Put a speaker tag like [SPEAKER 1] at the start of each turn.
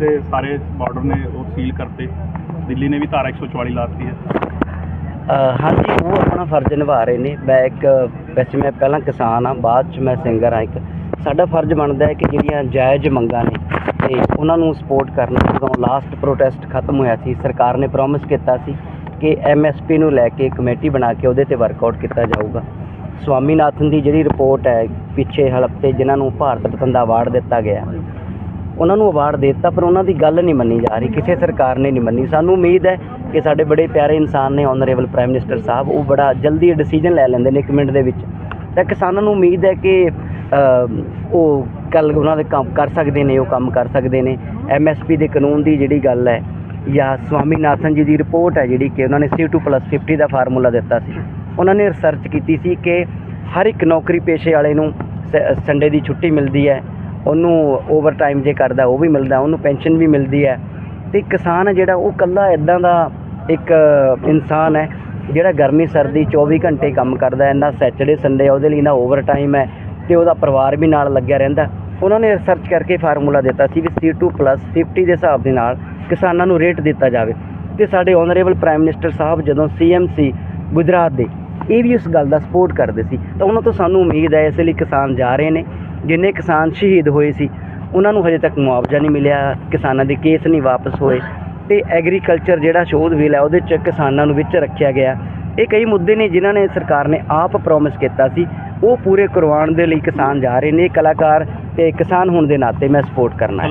[SPEAKER 1] ਤੇ ਸਾਰੇ ਬਾਰਡਰ ਨੇ ਉਹ ਸੀਲ ਕਰਤੇ। ਦਿੱਲੀ ਨੇ ਵੀ ਧਾਰਾ 144 ਲਾਤੀ ਹੈ।
[SPEAKER 2] ਹਾਂਜੀ, ਉਹ ਆਪਣਾ ਫਰਜ਼ ਨਿਭਾ ਰਹੇ ਨੇ। ਮੈਂ ਇੱਕ, ਵੈਸੇ ਮੈਂ ਪਹਿਲਾਂ ਕਿਸਾਨ ਆ ਬਾਅਦ ਚ ਮੈਂ ਸਿੰਗਰ ਆ ਇੱਕ ਸਾਡਾ ਫਰਜ਼ ਬਣਦਾ ਹੈ ਕਿ ਜਿਹੜੀਆਂ ਜਾਇਜ਼ ਮੰਗਾਂ ਨੇ ਤੇ ਉਹਨਾਂ ਨੂੰ ਸਪੋਰਟ ਕਰਨਾ। ਜਦੋਂ ਲਾਸਟ ਪ੍ਰੋਟੈਸਟ ਖਤਮ ਹੋਇਆ ਸੀ, ਸਰਕਾਰ ਨੇ ਪ੍ਰੋਮਿਸ ਕੀਤਾ ਸੀ ਕਿ ਐਮਐਸਪੀ ਨੂੰ ਲੈ ਕੇ ਕਮੇਟੀ ਬਣਾ ਕੇ ਉਹਦੇ ਤੇ ਵਰਕਆਊਟ ਕੀਤਾ ਜਾਊਗਾ। ਸਵਾਮੀਨਾਥਨ ਦੀ ਜਿਹੜੀ ਰਿਪੋਰਟ ਹੈ, ਪਿੱਛੇ ਹਲਫਤੇ ਜਿਨ੍ਹਾਂ ਨੂੰ ਭਾਰਤ ਰਤਨ ਦਾ ਅਵਾਰਡ ਦਿੱਤਾ ਗਿਆ ਉਹਨਾਂ ਨੂੰ ਅਵਾਰਡ ਦੇ ਦਿੱਤਾ, ਪਰ ਉਹਨਾਂ ਦੀ ਗੱਲ ਨਹੀਂ ਮੰਨੀ ਜਾ ਰਹੀ, ਕਿਸੇ ਸਰਕਾਰ ਨੇ ਨਹੀਂ ਮੰਨੀ। ਸਾਨੂੰ ਉਮੀਦ ਹੈ ਕਿ ਸਾਡੇ ਬੜੇ ਪਿਆਰੇ ਇਨਸਾਨ ਨੇ ਆਨਰੇਬਲ ਪ੍ਰਾਈਮ ਮਿਨਿਸਟਰ ਸਾਹਿਬ, ਉਹ ਬੜਾ ਜਲਦੀ ਡਿਸੀਜਨ ਲੈ ਲੈਂਦੇ ਨੇ ਇੱਕ ਮਿੰਟ ਦੇ ਵਿੱਚ। ਤਾਂ ਕਿਸਾਨਾਂ ਨੂੰ ਉਮੀਦ ਹੈ ਕਿ ਉਹ ਕੱਲ ਉਹਨਾਂ ਦੇ ਕੰਮ ਕਰ ਸਕਦੇ ਨੇ, ਉਹ ਕੰਮ ਕਰ ਸਕਦੇ ਨੇ। ਐਮਐਸਪੀ ਦੇ ਕਾਨੂੰਨ ਦੀ ਜਿਹੜੀ ਗੱਲ ਹੈ, ਜਾਂ ਸਵਾਮੀਨਾਥਨ ਜੀ ਦੀ ਰਿਪੋਰਟ ਹੈ ਜਿਹੜੀ ਕਿ ਉਹਨਾਂ ਨੇ C2+50 ਦਾ ਫਾਰਮੂਲਾ ਦਿੱਤਾ ਸੀ। ਉਹਨਾਂ ਨੇ ਰਿਸਰਚ ਕੀਤੀ ਸੀ ਕਿ ਹਰ ਇੱਕ ਨੌਕਰੀ ਪੇਸ਼ੇ ਵਾਲੇ ਨੂੰ ਸੰਡੇ ਦੀ ਛੁੱਟੀ ਮਿਲਦੀ ਹੈ। ਉਹਨੂੰ ਓਵਰ ਟਾਈਮ ਜੇ ਕਰਦਾ, ਉਹ ਵੀ ਮਿਲਦਾ, ਉਹਨੂੰ ਪੈਨਸ਼ਨ ਵੀ ਮਿਲਦੀ ਹੈ। ਤੇ ਕਿਸਾਨ ਹੈ ਜਿਹੜਾ, ਉਹ ਕੱਲਾ ਇਦਾਂ ਦਾ ਇੱਕ ਇਨਸਾਨ ਹੈ, ਜਿਹੜਾ ਗਰਮੀ, ਸਰਦੀ 24 ਘੰਟੇ ਕੰਮ ਕਰਦਾ ਇੰਨਾ ਸੈਚਰਡੇ ਸੰਡੇ ਉਹਦੇ ਲਈ ਨਾ ਓਵਰ ਟਾਈਮ ਹੈ ਤੇ ਉਹਦਾ ਪਰਿਵਾਰ ਵੀ ਨਾਲ ਲੱਗਿਆ ਰਹਿੰਦਾ। ਉਹਨਾਂ ਨੇ ਰਿਸਰਚ ਕਰਕੇ ਫਾਰਮੂਲਾ ਦਿੱਤਾ ਸੀ ਵੀ C2+50 ਦੇ ਹਿਸਾਬ ਦੇ ਨਾਲ ਕਿਸਾਨਾਂ ਨੂੰ ਰੇਟ ਦਿੱਤਾ ਜਾਵੇ। ਤੇ ਸਾਡੇ ਆਨਰੇਬਲ ਪ੍ਰਾਈਮ ਮਿਨਿਸਟਰ ਸਾਹਿਬ ਜਦੋਂ ਸੀਐਮ ਸੀ ਗੁਜਰਾਤ ਦੇ, ਇਹ ਵੀ ਉਸ ਗੱਲ ਦਾ ਸਪੋਰਟ ਕਰਦੇ ਸੀ। ਤਾਂ ਉਹਨਾਂ ਤੋਂ ਸਾਨੂੰ ਉਮੀਦ ਹੈ, ਇਸ ਲਈ ਕਿਸਾਨ ਜਾ ਰਹੇ ਨੇ। ਜਿੰਨੇ ਕਿਸਾਨ ਸ਼ਹੀਦ ਹੋਏ ਸੀ, ਉਹਨਾਂ ਨੂੰ ਹਜੇ ਤੱਕ ਮੁਆਵਜ਼ਾ ਨਹੀਂ ਮਿਲਿਆ, ਕਿਸਾਨਾਂ ਦੇ ਕੇਸ ਨਹੀਂ ਵਾਪਸ ਹੋਏ ਤੇ ਐਗਰੀਕਲਚਰ ਜਿਹੜਾ ਸ਼ੋਧ ਬਿੱਲ ਹੈ, ਉਹਦੇ 'ਚ ਕਿਸਾਨਾਂ ਨੂੰ ਵਿੱਚ ਰੱਖਿਆ ਗਿਆ। ਇਹ ਕਈ ਮੁੱਦੇ ਨੇ ਜਿਨ੍ਹਾਂ ਨੇ ਸਰਕਾਰ ਨੇ ਆਪ ਪ੍ਰੋਮਿਸ ਕੀਤਾ ਸੀ, ਉਹ ਪੂਰੇ ਕਰਵਾਉਣ ਦੇ ਲਈ ਕਿਸਾਨ ਜਾ ਰਹੇ ਨੇ ਕਲਾਕਾਰ ਤੇ ਕਿਸਾਨ ਹੋਣ ਦੇ ਨਾਤੇ ਮੈਂ ਸਪੋਰਟ ਕਰਨਾ ਹੈ।